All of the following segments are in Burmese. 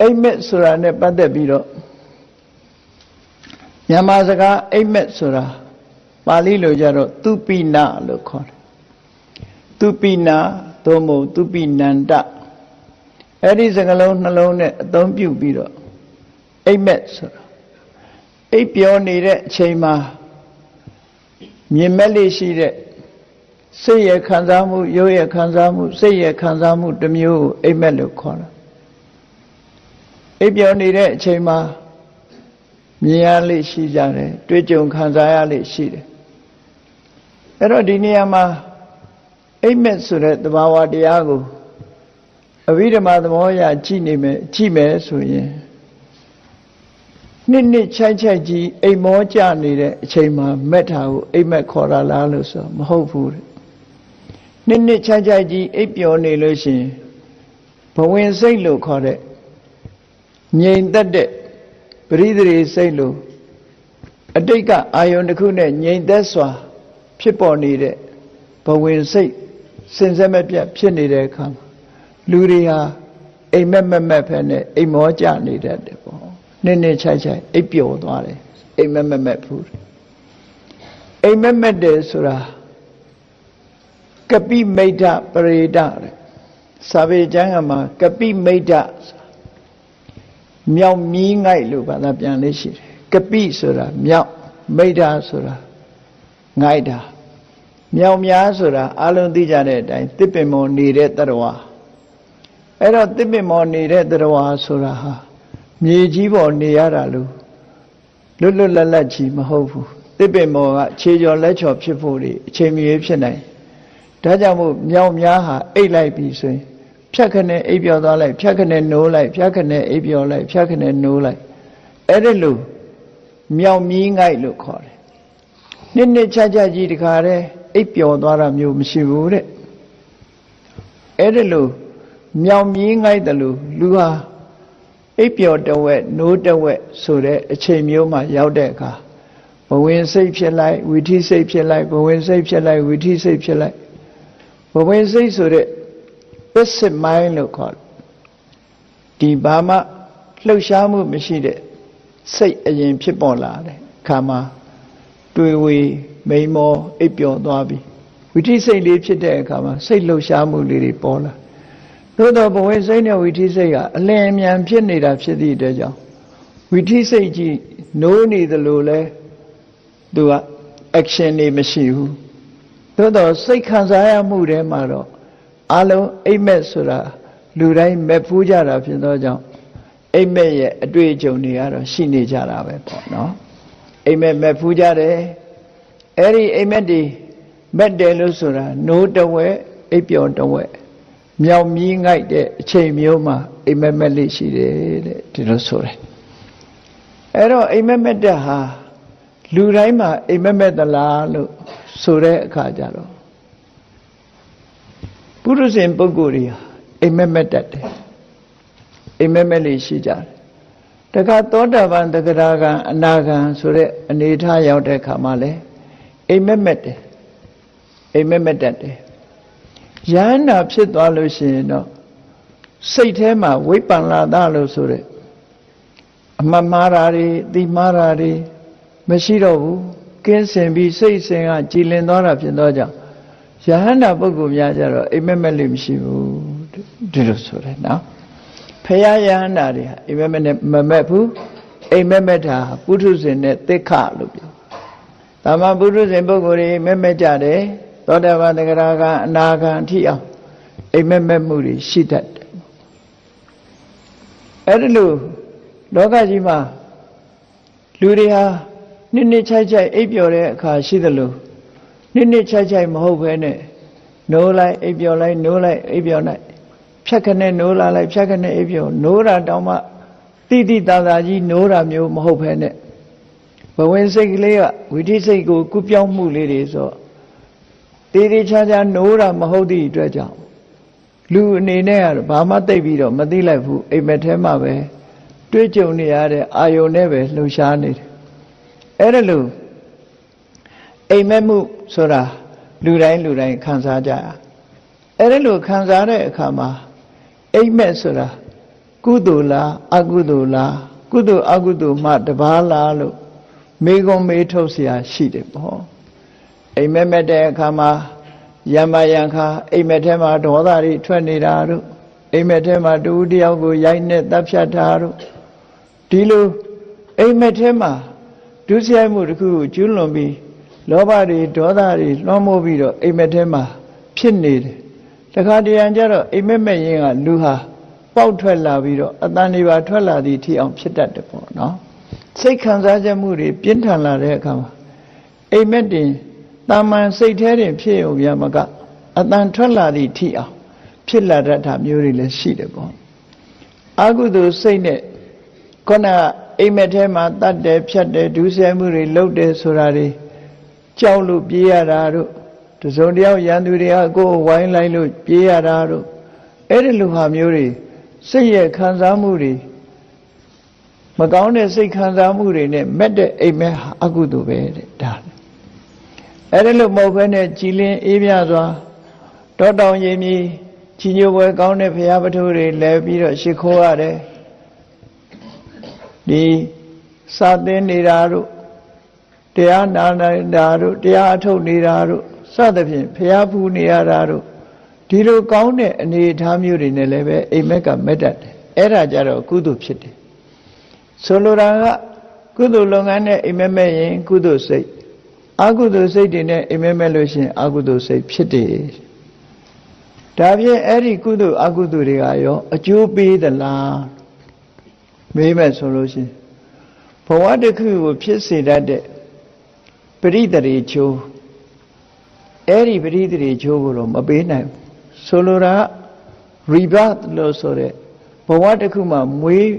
အိမ်မက်ဆိုတာနဲ့ပတ်သက်ပြီးတော့မြန်မာစကားအိမ်မက်ဆိုတာပါဠိလိုကြတော့သူပိနလို့ခေါ်တယ်သူပိနသို့မဟုတ်သူပိနန္တအဲ့ဒီစကားလုံးနှလုံးနဲ့အသုံးပြုပြီးတော့အိမ်မက်ဆိုတာအိပ်ပျော်နေတဲ့အချိန်မှာမြင်မဲ့လေးရှိတဲ့စိတ်ရဲ့ခံစားမှုရုပ်ရဲ့ခံစားမှုစိတ်ရဲ့ခံစားမှုတစ်မျိုးကိုအိပ်မက်လို့ခေါ်တာ အိပ်ပျော်နေတဲ့အချိန်မှာမြင်ရလေးရှိကြတယ်တွေ့ကြုံခံစားရလေးရှိတယ်အဲ့တော့ဒီနေရာမှာအိပ်မက်ဆိုတဲ့သဘာဝတရားကိုအဘိဓမ္မာသဘောအရကြည့်နေမယ်ကြည့်မယ်ဆိုရင်နှစ်နှစ်ချိုက်ချိုက်ကြီးအိမ်မောကြနေတဲ့အချိန်မှာမက်တာကိုအိမ်မက်ခေါ်တာလားလို့ဆိုမဟုတ်ဘူးတဲ့နှစ်နှစ်ချိုက်ချိုက်ကြီးအိပ်ပျော်နေလို့ရှိရင်ဘဝင်စိတ်လို့ခေါ်တဲ့ ငြိမ်သက်တဲ့ပရိသေစိတ်လို့အတိတ်ကအာယုန်တစ်ခုနဲ့ငြိမ်သက်စွာ ဖြစ်ပေါ်နေတဲ့ဘဝင်စိတ်စင်စက်မပြတ်ဖြစ်နေတဲ့အခါမှာလူတွေဟာအိမ်မက်မက်မက်ဖက်နဲ့အိမ်မောကြနေတတ်တယ်ပေါ့နည်းနည်းချိုက်ချိုက်အိပ်ပျော်သွားတယ်အိမ်မက်မက်မက်ဖူးတယ်အိမ်မက်မက်တယ်ဆိုတာကပိမိတ်္တပရိဒတဲ့စာပေကျမ်းကမှာကပိမိတ်္တ မြောက်မီးငိုက်လို့ဘာသာပြန်လေးရှိတယ်ကပိဆိုတာမြောက်မိတ်္တဆိုတာငိုက်တာမြောက်များဆိုတာအလုံးသိကြတဲ့အတိုင်းတစ်ပင်မောနေတဲ့တရဝအဲ့တော့တစ်ပင်မောနေတဲ့တရဝဆိုတာဟာမြေကြီးပေါ်နေရတာလို့လွတ်လွတ်လပ်လပ်ကြီးမဟုတ်ဘူးတစ်ပင်မောကခြေကျော်လက်ချော်ဖြစ်ဖို့ဒီအချိန်မရွေးဖြစ်နိုင်ဒါကြောင့်မို့မြောက်များဟာအိတ်လိုက်ပြီဆိုရင် ဖြတ်ခနဲ့အိပ်ပျော်သွားလိုက်ဖြတ်ခနဲ့နိုးလိုက်ဖြတ်ခနဲ့အိပ်ပျော်လိုက်ဖြတ်ခနဲ့နိုးလိုက်အဲ့ဒါလို့မြောက်မီးငိုက်လို့ခေါ်တယ်နှစ်နှစ်ခြားခြားကြီးတခါတည်းအိပ်ပျော်သွားတာမျိုးမရှိဘူးတဲ့အဲ့ဒါလို့မြောင်မြင်းငိုက်တယ်လို့လူဟာအိပ်ပျော်တဝက်နိုးတဝက်ဆိုတဲ့အချိန်မျိုးမှရောက်တဲ့အခါဘဝင်စိတ်ဖြစ်လိုက်ဝိထိစိတ်ဖြစ်လိုက်ဘဝင်စိတ်ဖြစ်လိုက်ဝိထိစိတ်ဖြစ်လိုက်ဘဝင်စိတ်ဆိုတဲ့ passive mind လို့ခေါ်တယ်ဒီဘာမှလှုပ်ရှားမှုမရှိတဲ့စိတ်အရင်ဖြစ်ပေါ်လာတယ်ခါမှာတွေ့ဝေမိန်မောအိပ်ပျော်သွားပြီဝိထိစိတ်လေးဖြစ်တဲ့အခါမှာစိတ်လှုပ်ရှားမှုလေးတွေပေါ်လာသို့တော့ဘဝစိတ်နဲ့ဝိထိစိတ်ကအလင်းအမြန်ဖြစ်နေတာဖြစ်သည့်အတွက်ကြောင့်ဝိထိစိတ်ကြီးနိုးနေသလိုလဲသူက action တွေမရှိဘူးသို့တော့စိတ်ခံစားရမှုထဲမှာတော့ အလုံးအိပ်မက်ဆိုတာလူတိုင်းမက်ဖူးကြတာဖြစ်သောကြောင့်အိပ်မက်ရဲ့အတွေ့အကြုံတွေကတော့ရှိနေကြတာပဲပေါ့နော်အိမ်မက်မက်ဖူးကြတယ်အဲ့ဒီအိမ်မက်တွေမက်တယ်လို့ဆိုတာနိုးတဝဲအိပ်ပျော်တဝဲမြောင်မြီးငိုက်တဲ့အချိန်မျိုးမှာအိမ်မက်မက်လေးရှိတယ်တဲ့ဒီလိုဆိုတယ်အဲ့တော့အိမ်မက်မက်တဲ့ဟာလူတိုင်းမှာအိမ်မက်မက်သလားလို့ဆိုတဲ့အခါကျတော့ ပုရုဇဉ်ပုဂ္ဂိုလ်တွေဟာအိမ်မက်မက်တတ်တယ်အိမ်မက်မက်လေးရှိကြတယ်တခါသောတာပန်တဂရကံအနာကံဆိုတဲ့အနေထားရောက်တဲ့ခါမှလဲအိမ်မက်မက်တယ်အိမ်မက်မက်တတ်တယ်ယန္နာဖြစ်သွားလို့ရှိရင်တော့စိတ်ထဲမှာဝိပ္ပန္လာသလို့ဆိုတဲ့အမှတ်မှားတာတွေအတိမှားတာတွေမရှိတော့ဘူးကင်းစင်ပြီးစိတ်စင်ကကြည်လင်သွားတာဖြစ်တော့ကြောင့် ယဟန္တာပုဂ္ဂိုလ်များကြတော့အိမ်မက်မက်လေးမရှိဘူးဒီလိုဆိုတယ်နော်ဖရာယဟန္တာတွေဟာအိမ်မက်မက်နဲ့မမက်ဘူးအိမ်မက်မက်တာပုထုဇဉ်နဲ့သစ္ခလို့ပြောတာမပုထုဇဉ်ပုဂ္ဂိုလ်တွေမက်မက်ကြတယ်သောတာပန်တဂရကအနာဂံအထိအောင်အိမ်မက်မက်မှုတွေရှိတတ်တယ်အဲ့ဒါလို့လောကကြီးမှာလူတွေဟာနှစ်နှစ်ချိုက်ချိုက်အိပ်ပျော်တဲ့အခါရှိသလို နှစ်နှစ်ချိုက်ချိုက်မဟုတ်ဘဲနဲ့နိုးလိုက်အိပ်ပျော်လိုက်နိုးလိုက်အိပ်ပျော်လိုက်ဖြတ်ခနဲ့နိုးလာလိုက်ဖြတ်ခနဲ့အိပ်ပျော်နိုးတာတောင်မှတိတိတသာကြီးနိုးတာမျိုးမဟုတ်ဘဲနဲ့ဘဝင်စိတ်ကလေးကဝိသိစိတ်ကိုကုပြောင်းမှုလေးတွေဆိုတေးသေးချာချာနိုးတာမဟုတ်သည့်အတွက်ကြောင့်လူအနေနဲ့ကတော့ဘာမှသိပ်ပြီးတော့မသိလိုက်ဘူးအိမ်မက်ထဲမှာပဲတွေ့ကြုံနေရတဲ့အာယုန်နဲ့ပဲလှူရှားနေတယ်အဲ့ဒါလို့ အိမ်မက်မှုဆိုတာလူတိုင်းလူတိုင်းခံစားကြရအဲ့ဒါလို့ခံစားတဲ့အခါမှာအိမ်မက်ဆိုတာ ကုသိုလ်လားအကုသိုလ်လားကုသိုလ်အကုသိုလ်မှတပါးလားလို့မေကုံမေးထုတ်เสียရှိတယ်ပေါ့အိမ်မက်မက်တဲ့အခါမှာယမယံခါအိမ်မက်ထဲမှာဒေါသတွေထွက်နေတာတို့အိမ်မက်ထဲမှာတူတယောက်ကိုရိုက်နဲ့တပ်ဖြတ်တာတို့ဒီလိုအိမ်မက်ထဲမှာဒုစရိုက်မှုတစ်ခုကိုကျွလွန်ပြီး လောဘတွေဒေါသတွေလွှမ်းမိုးပြီးတော့အိမ်မက်ထဲမှာဖြစ်နေတယ်တခါတရံကျတော့အိမ်မက်မက်ရင်းကလူဟာပေါက်ထွက်လာပြီးတော့အတန်တွေပါထွက်လာသည့်ထိအောင်ဖြစ်တတ်တယ်ပေါ့နော်စိတ်ခံစားချက်မှုတွေပြင်းထန်လာတဲ့အခါမှာအိမ်မက်တင်တာမန်စိတ်แท้တင်ဖြစ်ရုံပြမကအတန်ထွက်လာသည့်ထိအောင်ဖြစ်လာတတ်တာမျိုးတွေလည်းရှိတယ်ပေါ့အကုသိုလ်စိတ်နဲ့ခုနကအိမ်မက်ထဲမှာတတ်တယ်ဖြတ်တယ်ဒုစရိုက်မှုတွေလုပ်တယ်ဆိုတာတွေ ကြောက်လို့ပြေးရတာတို့တစုံတယောက်ရန်သူတွေကကိုယ်ဝိုင်းလိုက်လို့ပြေးရတာတို့အဲ့ဒီလိုဟာမျိုးတွေစိတ်ရဲ့ခံစားမှုတွေမကောင်းတဲ့စိတ်ခံစားမှုတွေနဲ့မက်တဲ့အိမ်မက်ဟာအကုသိုလ်ပဲတဲ့ဒါအဲ့ဒီလိုမဟုတ်ဘဲနဲ့ကြည်လင်အေးမြစွာတောတောင်ရင်မြည်ချီညိုပွဲကောင်းတဲ့ဘုရားပထုတွေလဲပြီးတော့ရှ िख ိုးရတယ်ဒီစာသင်နေတာတို့ တရားနာနေတာတို့တရားအထုတ်နေတာတို့စသဖြင့်ဘုရားဖူးနေရတာတို့ဒီလိုကောင်းတဲ့အနေအထားမျိုးတွေနဲ့လည်းပဲအိမ်မက်ကမက်တတ်တယ်အဲ့ဒါကြတော့ကုသိုလ်ဖြစ်တယ်ဆိုလိုတာကကုသိုလ်လုပ်ငန်းနဲ့အိမ်မက်မဲ့ရင်ကုသိုလ်စိတ်အကုသိုလ်စိတ်တွေနဲ့အိမ်မက်မဲ့လို့ရှိရင်အကုသိုလ်စိတ်ဖြစ်တယ်ဒါဖြင့်အဲ့ဒီကုသိုလ်အကုသိုလ်တွေကရောအကျိုးပေးသလားမေးမဲ့ဆိုလို့ရှိရင်ဘဝတစ်ခုကိုဖြစ်စေတတ်တဲ့ ပရိသေရီချိုးအဲ့ဒီပရိသေရီချိုးကိုတော့မပေးနိုင်ဘူးဆိုလိုတာ rebirth လို့ဆိုတဲ့ဘဝတစ်ခုမှာမွေး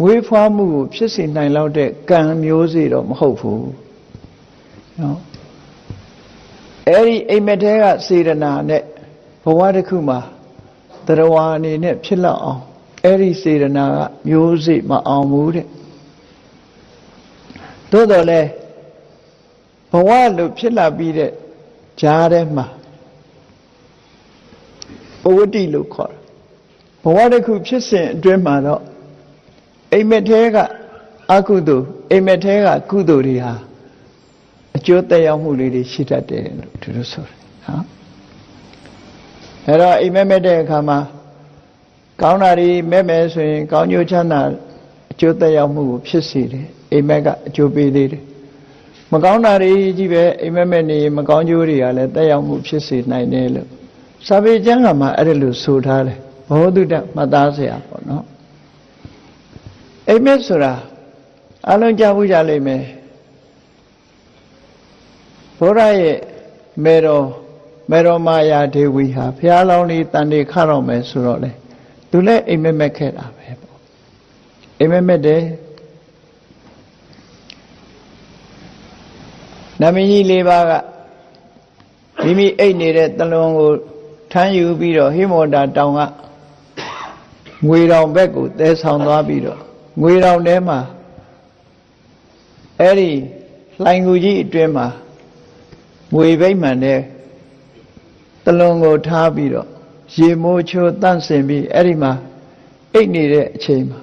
မွေးဖွားမှုကိုဖြစ်စေနိုင်လောက်တဲ့ကံမျိုးစေတော့မဟုတ်ဘူးနော်အဲ့ဒီအိမ်မက်ထဲကစေရနာနဲ့ဘဝတစ်ခုမှာတရားဝါအနေနဲ့ဖြစ်လောက်အောင်အဲ့ဒီစေရနာကမျိုးစေ့မအောင်ဘူးတဲ့သို့တော်လဲ ဘဝလို့ဖြစ်လာပြီးတဲ့ဂျားထဲမှာဘဝတိလို့ခေါ်တယ်ဘဝတစ်ခုဖြစ်စဉ်အတွင်းမှာတော့အိမ်မက်ထဲကအကုသိုလ်အိမ်မက်ထဲကကုသိုလ်တွေဟာအကျိုးသက်ရောက်မှုလေးတွေရှိတတ်တယ်လို့သူတို့ဆိုတယ်နော်အဲ့တော့အိမ်မက်မက်တဲ့အခါမှာကောင်းတာတွေမဲ့မယ်ဆိုရင် ကောင်းကျိုးချမ်းသာအကျိုးသက်ရောက်မှုကိုဖြစ်စေတယ်အိမ်မက်ကအကျိုးပေးသေးတယ် မကောင်းတာတွေကြီးပဲအိမ်မက်မက်နေမကောင်းကျိုးတွေကလည်းတက်ရောက်မှုဖြစ်စေနိုင်တယ်လို့စာပေကျမ်းကမှာအဲ့ဒါလို့ဆိုထားတယ်ဘောဓုတမှတ်သားစရာပေါ့နော်အိမ်မက်ဆိုတာအလုံးကြဘူးကြလိမ့်မယ်ဘုရားရဲ့မေတော်မေတော်မာယာဒေဝီဟာဘုရားလောင်းလေးတန်တွေခတော့မယ်ဆိုတော့လေသူလည်းအိမ်မက်မက်ခဲ့တာပဲပေါ့အိမ်မက်မက်တယ် နမင်းကြီးလေးပါးကမိမိအိတ်နေတဲ့တလွန်ကိုထမ်းယူပြီးတော့ဟိမောတာတောင်ကငွေတောင်ဘက်ကိုသဲဆောင်သွားပြီးတော့ငွေတောင်ထဲမှာအဲ့ဒီလှိုင်ကူကြီးအတွင်းမှာငွေဘိမှန်တဲ့တလွန်ကိုထားပြီးတော့ရေမိုးချိုးတန့်စင်ပြီးအဲ့ဒီမှာအိတ်နေတဲ့အချိန်မှာ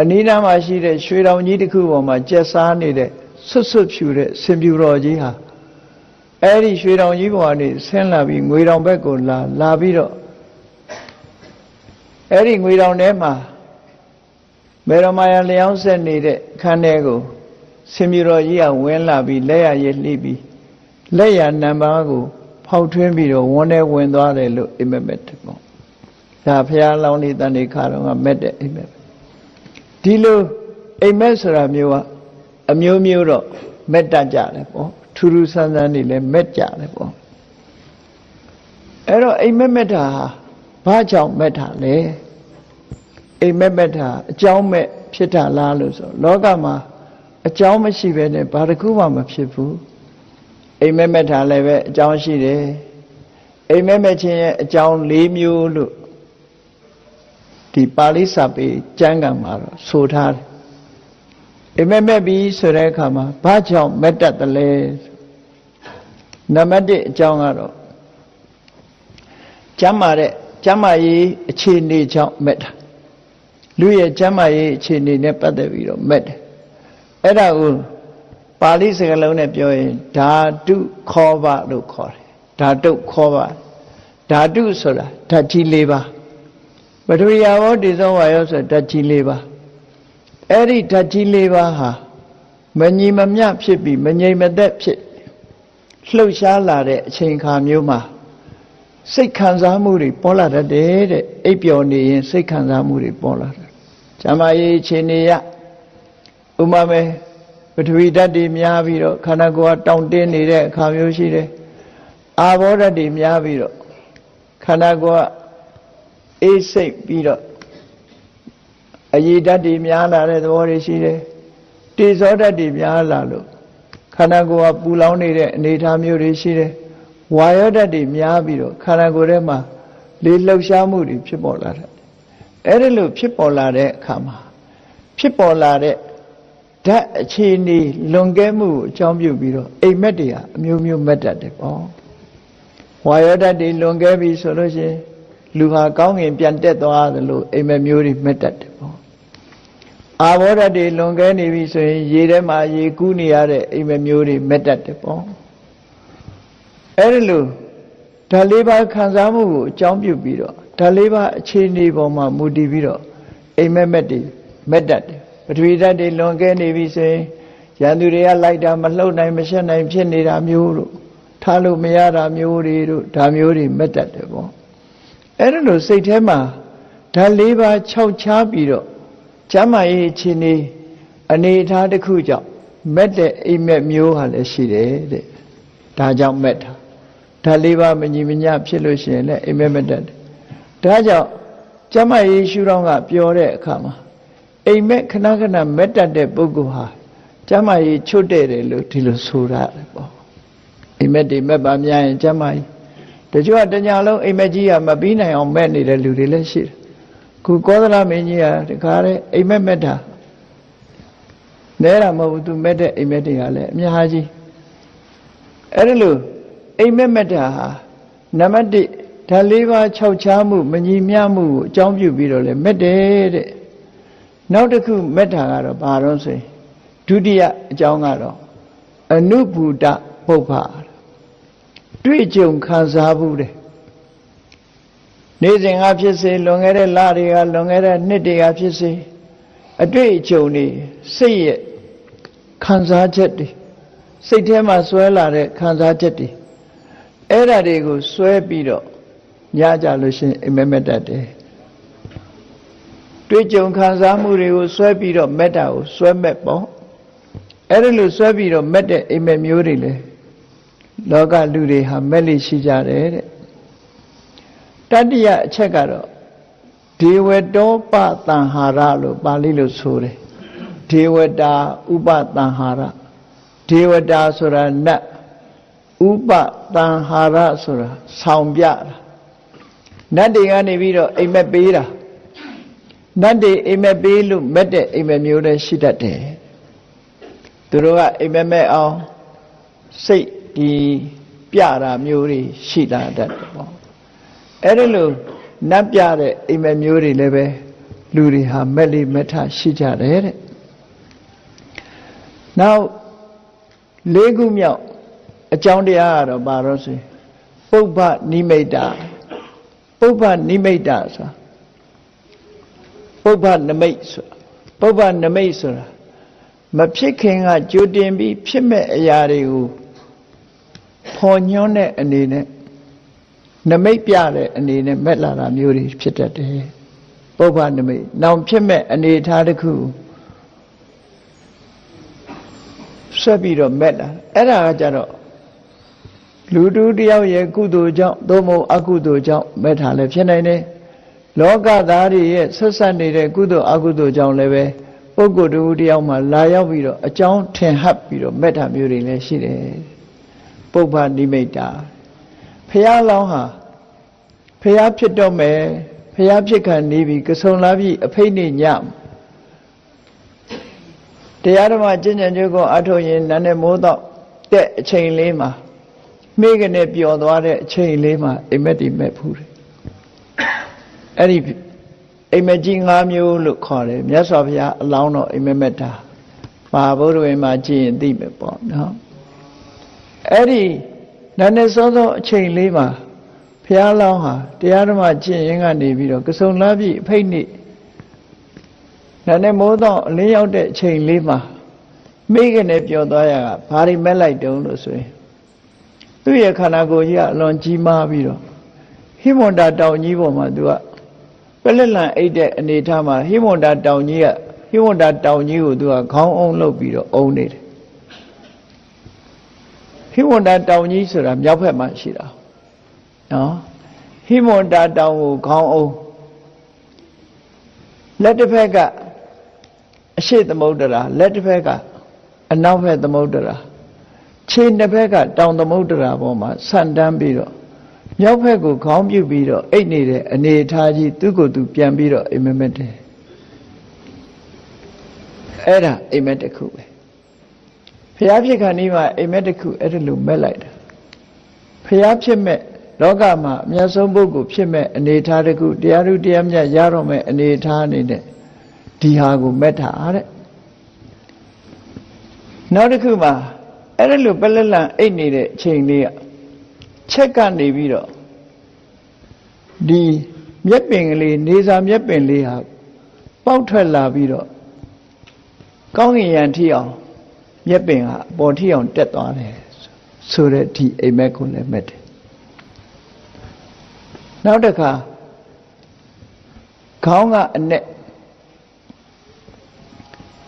အနိဒာမှာရှိတဲ့ရွှေတောင်ကြီးတစ်ခုပေါ်မှာကျက်စားနေတဲ့ ဆွတ်ဆွတ်ဖြူတဲ့စင်ပြူတော်ကြီးဟာအဲ့ဒီရွှေတောင်ကြီးပေါ်ကနေဆင်းလာပြီးငွေတောင်ဘက်ကိုလာလာပြီးတော့အဲ့ဒီငွေတောင်ထဲမှာမေရမာယာလျောင်းဆက်နေတဲ့ခန်းထဲကိုစင်ပြူတော်ကြီးကဝင်လာပြီးလက်ရရလှိပြီးလက်ရနံပါတ်ကို ဖောက်ထွင်းပြီးတော့ဝန်းထဲဝင်သွားတယ်လို့အိမ်မက်မက်တယ်ပေါ့ဒါဖះလောင်းနေတန်နေခါတော့ကမက်တဲ့အိမ်မက်ဒီလိုအိမ်မက်ဆိုတာမျိုးက အမျိုးမျိုးတော့မက်တတ်ကြတယ်ပေါ့ထူးထူးဆန်းဆန်းနေလဲမက်ကြတယ်ပေါ့အဲ့တော့အိမ်မက်မက်တာဟာဘာကြောင့်မက်တာလဲအိမ်မက်မက်တာအကြောင်းမဲ့ဖြစ်တာလားလို့ဆိုလောကမှာအကြောင်းမရှိဘဲနဲ့ဘာတစ်ခုမှမဖြစ်ဘူးအိမ်မက်မက်တာလည်းပဲအကြောင်းရှိတယ်အိမ်မက်မက်ခြင်းရဲ့အကြောင်း၄မျိုးလို့ဒီပါဠိစာပေကျမ်းဂန်မှာတော့ဆိုထားတယ် အိမ်မက်မက်ပြီဆိုတဲ့အခါမှာဘာကြောင့်မက်တတ်တယ်လဲနံပါတ်1အကြောင်းကတော့ကျမ်းမာတဲ့ကျမ်းမာရေးအခြေအနေကြောင့်မက်တာလူရဲ့ကျမ်းမာရေးအခြေအနေနဲ့ပတ်သက်ပြီးတော့မက်တယ်အဲ့ဒါကိုပါဠိစကားလုံးနဲ့ပြောရင်ဓာတုခောဘလို့ခေါ်တယ်ဓာတုခောဘဓာတုဆိုတာဓာတ်ကြီး၄ပါးပထဝီယောတေဇောဝါယောဆိုဓာတ်ကြီး၄ပါး အဲ့ဒီဓာတ်ကြီး၄ပါးဟာမညီမမျှဖြစ်ပြီးမငြိမ်မသက်ဖြစ်လှုပ်ရှားလာတဲ့အချိန်ခါမျိုးမှာစိတ်ခံစားမှုတွေပေါ်လာတတ်တယ်တဲ့အိပ်ပျော်နေရင်စိတ်ခံစားမှုတွေပေါ်လာတယ်။ဇာမရေးအခြေအနေရဥမာမဲပထဝီဓာတ်တွေများပြီးတော့ခန္ဓာကိုယ်ကတောင့်တင်းနေတဲ့အခါမျိုးရှိတယ်။အာဘောဓာတ်တွေများပြီးတော့ခန္ဓာကိုယ်ကအေးစိတ်ပြီးတော့ အည်ဓာတ်တွေများလာတဲ့သဘောတွေရှိတယ်။တေဇောဓာတ်တွေများလာလို့ခန္ဓာကိုယ်ကပူလောင်နေတဲ့အနေအထားမျိုးတွေရှိတယ်။ဝါယောဓာတ်တွေများပြီးတော့ခန္ဓာကိုယ်ထဲမှာလေလှုပ်ရှားမှုတွေဖြစ်ပေါ်လာတယ်။အဲဒီလိုဖြစ်ပေါ်လာတဲ့အခါမှာဖြစ်ပေါ်လာတဲ့ဓာတ်အခြေအနေလွန်ကဲမှုကိုအကြောင်းပြုပြီးတော့အိမ်မက်တွေဟာအမျိုးမျိုးမက်တတ်တယ်ပေါ့။ဝါယောဓာတ်တွေလွန်ကဲပြီဆိုလို့ရှိရင်လူဟာကောင်းငင်ပြန်တက်သွားသလိုအိမ်မက်မျိုးတွေမက်တတ်တယ်ပေါ့။ အာဘောဓာတ်တွေလွန်ကဲနေပြီဆိုရင်ရေထဲမှာရေကူးနေရတဲ့အိမ်မက်မျိုးတွေမက်တတ်တယ်ပေါ့။အဲဒီလိုဓာတ်လေးပါးခံစားမှုကိုအကြောင်းပြုပြီးတော့ဓာတ်လေးပါးအခြေအနေပေါ်မှာမူတည်ပြီးတော့အိမ်မက်မက်တွေမက်တတ်တယ်ပထဝီဓာတ်တွေလွန်ကဲနေပြီဆိုရင်ရန်သူတွေကလိုက်တာမလှုပ်နိုင်မရှက်နိုင်ဖြစ်နေတာမျိုးတို့ထားလို့မရတာမျိုးတွေတို့ဒါမျိုးတွေမက်တတ်တယ်ပေါ့အဲ့ဒါလို့စိတ်ထဲမှာဓာတ်လေးပါးခြောက်ချားပြီးတော့ ကျမ်းမာရေးအခြေအနေအနေအထားတစ်ခုကြောင့်မက်တဲ့အိမ်မက်မျိုးဟာလည်းရှိတယ်တဲ့ဒါကြောင့်မက်တာဓာတ်လေးပါးမညီမညဖြစ်လို့ရှိရင်လည်းအိမ်မက်မက်တတ်တယ်ဒါကြောင့်ကျမ်းမာရေးရှုထောင့်ကပြောတဲ့အခါမှာအိမ်မက်ခဏခဏမက်တတ်တဲ့ပုဂ္ဂိုလ်ဟာကျမ်းမာရေးချွတ်တဲ့တယ်လို့ဒီလိုဆိုရတယ်ပေါ့အိမ်မက်တွေမက်ပါများရင်ကျမ်းမာရေးတချို့ကတညာလုံးအိမ်မက်ကြီးကမပြီးနိုင်အောင်မက်နေတဲ့လူတွေလည်းရှိတယ် ခုကောသလမင်းကြီးကတခါတဲ့အိမ်မက်မက်တာနဲတာမဟုတ်ဘူးသူမက်တဲ့အိမ်မက်တွေကလည်းအများကြီးအဲ့ဒါလို့အိမ်မက်မက်တာဟာနံပါတ်1ဓာတ်လေးပါး၆ချားမှုမညီမျှမှုကိုအကြောင်းပြုပြီးတော့လည်းမက်တယ်တဲ့နောက်တစ်ခုမေတ္တာကတော့ဘာတော့ဆိုရင်ဒုတိယအကြောင်းကတော့အနုဘူတပုပ္ပတွေ့ကြုံခံစားဘူးတယ် နေ့စဉ်ကဖြစ်စေလွန်ခဲ့တဲ့လတွေကလွန်ခဲ့တဲ့နှစ်တွေကဖြစ်စေအတွေ့အကြုံတွေစိတ်ရဲ့ခံစားချက်တွေစိတ်ထဲမှာဆွဲလာတဲ့ခံစားချက်တွေအဲ့ဓာတွေကိုဆွဲပြီးတော့ညကြလို့ရှိရင်အိမ်မက်မက်တတ်တယ်တွေ့ကြုံခံစားမှုတွေကိုဆွဲပြီးတော့မက်တာကိုဆွဲမက်ပေါ့အဲ့ဒါလို့ဆွဲပြီးတော့မက်တဲ့အိမ်မက်မျိုးတွေလေလောကလူတွေဟာမက်လိရှိကြတယ်တဲ့ တတိယအချက်ကတော့ဒေဝတောပတံဟာရလို့ပါဠိလိုဆိုတယ်ဒေဝတာဥပတံဟာရဒေဝတာဆိုတာနတ်ဥပတံဟာရဆိုတာဆောင်ပြတာနတ်တွေကနေပြီးတော့အိမ်မက်ပေးတာနတ်တွေအိမ်မက်ပေးလို့မက်တဲ့အိမ်မက်မျိုးလည်းရှိတတ်တယ်သူတို့ကအိမ်မက်မဲ့အောင်စိတ်ဒီပြတာမျိုးတွေရှိလာတတ်တယ်ပေါ့ အဲ့ဒါလို့နတ်ပြတဲ့အိမ်မက်မျိုးတွေလည်းပဲလူတွေဟာမက်လေးမက်ထရှိကြတယ်တဲ့နောက်လေးခုမြောက်အကြောင်းတရားကတော့ဘာလို့ဆိုရင်ပုပ္ပနိမိတ်တာပုပ္ပနိမိတ်တာဆိုတာပုပ္ပနမိတ်ဆိုပုပ္ပနမိတ်ဆိုတာမဖြစ်ခင်ကကြိုတင်ပြီးဖြစ်မဲ့အရာတွေကိုဖော်ညွှန်းတဲ့အနေနဲ့ နမိတ်ပြတဲ့အနေနဲ့မက်လာတာမျိုးတွေဖြစ်တတ်တယ်ပုပ္ပနမိတ်နောင်ဖြစ်မဲ့အနေအထားတစ်ခုဆက်ပြီးတော့မက်လာအဲ့ဒါကကြတော့လူတူတယောက်ရဲ့ကုသိုလ်ကြောင့်သို့မဟုတ်အကုသိုလ်ကြောင့်မက်တာလည်းဖြစ်နိုင်တယ်လောကသားတွေရဲ့ဆက်ဆက်နေတဲ့ကုသိုလ်အကုသိုလ်ကြောင့်လည်းပဲပုဂ္ဂိုလ်တူတယောက်မှလာရောက်ပြီးတော့အကြောင်းထင်ဟပ်ပြီးတော့မေတ္တာမျိုးတွေလည်းရှိတယ်ပုပ္ပနိမိတ်တာ ဖះလောင်းဟာဖះဖြစ်တော့မယ်ဖះဖြစ်ခံနေပြီကဆုံလာပြီအဖိတ်နေညတရားဓမ္မကျင့်ကြံကြိုးကိုအထုတ်ရင်နာနဲ့မိုးတော့တဲ့အချိန်လေးမှာမိကနေပျော်သွားတဲ့အချိန်လေးမှာအိမ်မက်တိမက်ဖူးတယ်အဲ့ဒီအိမ်မက်ကြီး၅မျိုးလို့ခေါ်တယ်မြတ်စွာဘုရားအလောင်းတော်အိမ်မက်မက်တာပါဘုရားဝင်မှာကြည့်ရင်သိမယ်ပေါ့နော်အဲ့ဒီ နာနဲ့စောစောအချိန်လေးမှာဘုရားလောင်းဟာတရားဓမ္မကျင့်ရင်ကနေပြီးတော့ကစုံလာပြီအဖိတ်နေနာနဲ့မိုးတော့အလင်းရောက်တဲ့အချိန်လေးမှာမိခင်နဲ့ပြောသွားရကဘာတွေမဲ့လိုက်တုံးလို့ဆိုရင်သူ့ရဲ့ခန္ဓာကိုယ်ကြီးကအလွန်ကြီးမားပြီးတော့ဟိမွန်တာတောင်ကြီးပေါ်မှာသူကပလက်လန်အိတ်တဲ့အနေထားမှာဟိမွန်တာတောင်ကြီးကဟိမွန်တာတောင်ကြီးကိုသူကခေါင်းအောင်လုပ်ပြီးတော့အုံနေတယ် ဟိမွန်တာတောင်ကြီးဆိုတာမြောက်ဘက်မှာရှိတာနော်ဟိမွန်တာတောင်ကိုခေါင်းအောင်လက်တစ်ဖက်ကအရှိသမုဒ္ဒရာလက်တစ်ဖက်ကအနောက်ဘက်သမုဒ္ဒရာခြေနှစ်ဘက်ကတောင်သမုဒ္ဒရာပေါ်မှာဆန့်တန်းပြီးတော့မြောက်ဘက်ကိုခေါင်းပြုတ်ပြီးတော့အိတ်နေတဲ့အနေအထားကြီးသူ့ကိုယ်သူပြန်ပြီးတော့အိမ်မက်မက်တယ်အဲ့ဒါအိမ်မက်တစ်ခုပဲ ဖျားဖြစ်ခါนี้မှာအိမ်မက်တစ်ခုအဲ့ဒါလိုမက်လိုက်တာဖျားဖြစ်မဲ့လောကမှာအမြတ်ဆုံးပုဂ္ဂိုလ်ဖြစ်မဲ့အနေအထားတစ်ခုတရားဥတရားမြတ်ရတော့မဲ့အနေအထားအနေနဲ့ဒီဟာကိုမက်တာတဲ့နောက်တစ်ခုမှာအဲ့ဒါလိုပလက်လန်အိတ်နေတဲ့အချိန်လေးကချက်ကနေပြီးတော့ဒီမျက်ပင်ကလေးနေစာမျက်ပင်လေးဟာပေါက်ထွက်လာပြီးတော့ကောင်းကင်ယံထိအောင် မျက်ပင်ဟာအပေါ်ထိအောင်တက်သွားတယ်ဆိုတဲ့ဒီအိမ်မက်ကိုလည်းမဲ့တယ်နောက်တစ်ခါခေါင်းကအ내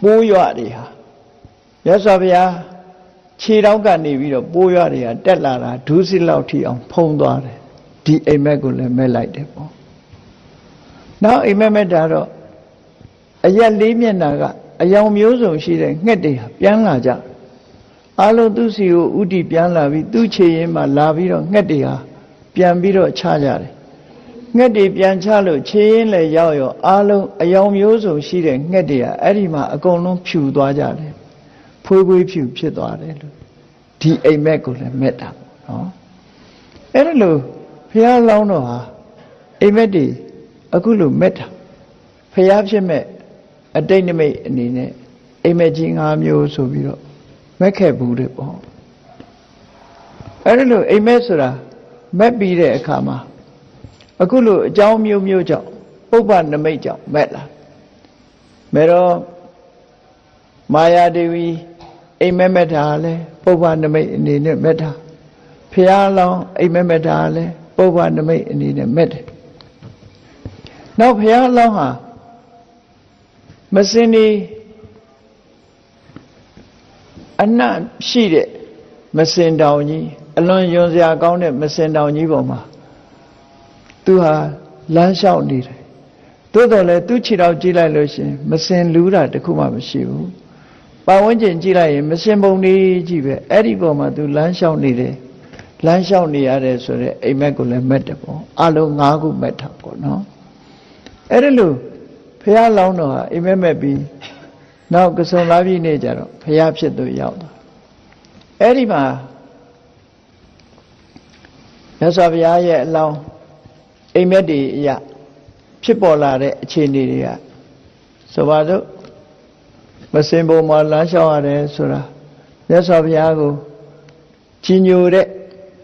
ပိုးရွတွေဟာရသော်ဗျာခြေတောင်းကနေပြီးတော့ပိုးရွတွေကတက်လာတာဒုစိလောက်ထိအောင်ဖုံးသွားတယ်ဒီအိမ်မက်ကိုလည်းမဲ့လိုက်တယ်ပေါ့နောက်အိမ်မက်မဲ့တာတော့အရက်လေးမျက်နာက အယောင်မျိုးစုံရှိတဲ့ငှက်တွေဟာပြန်လာကြအလုံးသူ့စီကိုဥတီပြန်လာပြီးသူ့ခြေရင်းမှာလာပြီးတော့ငှက်တွေဟာပြန်ပြီးတော့ချကြတယ်ငှက်တွေပြန်ချလို့ခြေရင်းလည်းရောက်ရောအလုံးအယောင်မျိုးစုံရှိတဲ့ငှက်တွေကအဲ့ဒီမှာအကုန်လုံးဖြူသွားကြတယ်ဖွေးဖွေးဖြူဖြစ်သွားတယ်လို့ဒီအိမ်မက်ကိုလည်းမက်တာပေါ့နော်အဲ့ဒါလို့ဘုရားလောင်းတော်ဟာအိမ်မက်တွေအခုလို့မက်တာဘုရားဖြစ်မဲ့ အတိတ်နိမိတ်အနေနဲ့အိမ်မက်ကြီး၅မျိုးဆိုပြီးတော့မက်ခဲ့ဘူးတဲ့ပေါ့အဲ့ဒါလို့အိမ်မက်ဆိုတာမက်ပြီးတဲ့အခါမှာအခုလို့အကြောင်းမျိုးမျိုးကြောင့်ပုပ္ပနမိတ်ကြောင့်မက်လာမဲတော့မာယာဒေဝီအိမ်မက်မက်တာလဲပုပ္ပနမိတ်အနေနဲ့မက်တာဖះလောင်းအိမ်မက်မက်တာလဲပုပ္ပနမိတ်အနေနဲ့မက်တယ်နောက်ဖះလောင်းဟာ မစင်ဒီအနတ်ရှိတဲ့မစင်တောင်ကြီးအလွန်ယွန်စရာကောင်းတဲ့မစင်တောင်ကြီးပေါ်မှာသူဟာလမ်းလျှောက်နေတယ်သို့တော်လည်းသူ့ခြေထောက်ကြည့်လိုက်လို့ရှရင်မစင်လူးတာတခုမှမရှိဘူးပတ်ဝန်းကျင်ကြည့်လိုက်ရင်မစင်ပုံလေးကြီးပဲအဲ့ဒီပေါ်မှာသူလမ်းလျှောက်နေတယ်လမ်းလျှောက်နေရတယ်ဆိုတော့အိမ်မက်ကိုလည်းမက်တယ်ပေါ့အလုံး၅ခုမက်တာပေါ့နော်အဲ့ဒါလို့ ဖះလောင်းတော်ဟာအိမ်မက်မက်ပြီးနောက်ကစုံလာပြီနေကြတော့ဖះဖြစ်သူရောက်သွားအဲ့ဒီမှာမြတ်စွာဘုရားရဲ့အလောင်းအိမ်မက်တွေအရာဖြစ်ပေါ်လာတဲ့အခြေအနေတွေကဆိုပါစို့မစင်ပုံမှာလမ်းလျှောက်ရတယ်ဆိုတာမြတ်စွာဘုရားကိုကြီးညိုတဲ့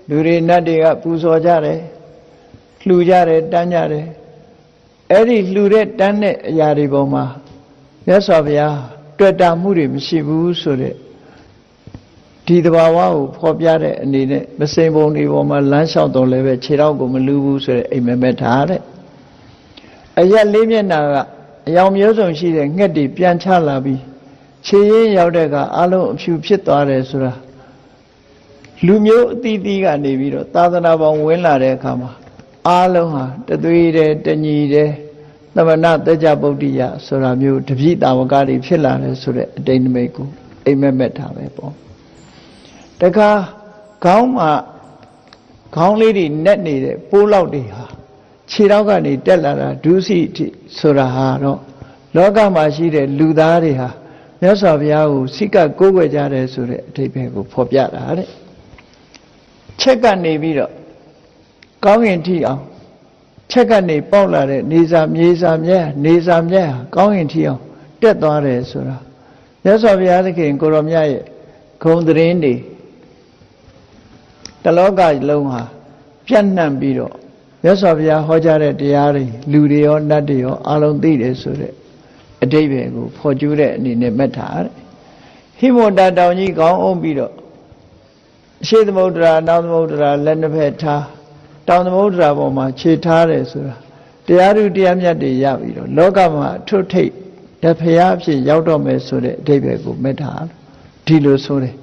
လူတွေနတ်တွေကပူဇော်ကြတယ်လှူကြတယ်တန်းကြတယ် အဲ့ဒီလှူတဲ့တန်းတဲ့အရာတွေပေါ်မှာမြတ်စွာဘုရားတွေ့တာမှုတွေမရှိဘူးဆိုတဲ့ဒီတဘာဝကိုဖော်ပြတဲ့အနေနဲ့မစိန်ပုံတွေပေါ်မှာလမ်းလျှောက်တော့လည်းပဲခြေတော့ကိုမလူဘူးဆိုတဲ့အိမ်မက်မက်ထားတဲ့အရက်လေးမျက်နာကအယောင်မျိုးစုံရှိတဲ့ငှက်တွေပြန်ချလာပြီးခြေရင်းရောက်တဲ့ကအလုံးအဖြူဖြစ်သွားတယ်ဆိုတာလူမျိုးအသီးသီးကနေပြီးတော့သာသနာပေါင်းဝင်လာတဲ့အခါမှာအားလုံးဟာတသွေးတယ်တညီတယ် သမဏတေကြဗုဒ္ဓိယဆိုတာမျိုးတပိတာဝကတွေဖြစ်လာတယ်ဆိုတဲ့အတိတ်နမိတ်ကိုအိမ်မက်မက်ထားပဲပေါ့တခါခေါင်းမှာခေါင်းလေးတွေနက်နေတဲ့ပိုးလောက်တွေဟာခြေတော့ကနေတက်လာတာဒုစိတိဆိုတာဟာတော့လောကမှာရှိတဲ့လူသားတွေဟာမြတ်စွာဘုရားကိုစိကကိုးကွယ်ကြတယ်ဆိုတဲ့အထိပ္ပယ်ကိုဖော်ပြတာတဲ့ချက်ကနေပြီးတော့ကောင်းကင်ထိအောင် ချက်ကနေပေါက်လာတဲ့နေစာမြေစာမြက်နေစာမြက်ဟာကောင်းရင်ထီအောင်တက်သွားတယ်ဆိုတာမြတ်စွာဘုရားသခင်ကိုရောမြတ်ရဲ့ဂုံသတင်းတွေတလောကလုံးဟာပြန့်နှံ့ပြီးတော့မြတ်စွာဘုရားဟောကြားတဲ့တရားတွေလူတွေရောနတ်တွေရောအလုံးသိတယ်ဆိုတဲ့အတိတ်ပဲကိုဖော်ကျူးတဲ့အနေနဲ့မှတ်ထားတယ်ဟိမဝတ္တတောင်ကြီးကောင်းအောင်ပြီးတော့အရှိသမုဒ္ဒရာနောက်သမုဒ္ဒရာလက်နှစ်ဖက်ထား တောင်သမုဒ္ဒရာပေါ်မှာခြေထားတယ်ဆိုတာတရားဥတရားမြတ်တွေရပြီးတော့လောကမှာအထွတ်ထိပ်တဖရာအဖြစ်ရောက်တော့မယ်ဆိုတဲ့အတိတ်ပဲကိုမှတ်ထားတယ်ဒီလိုဆိုတယ်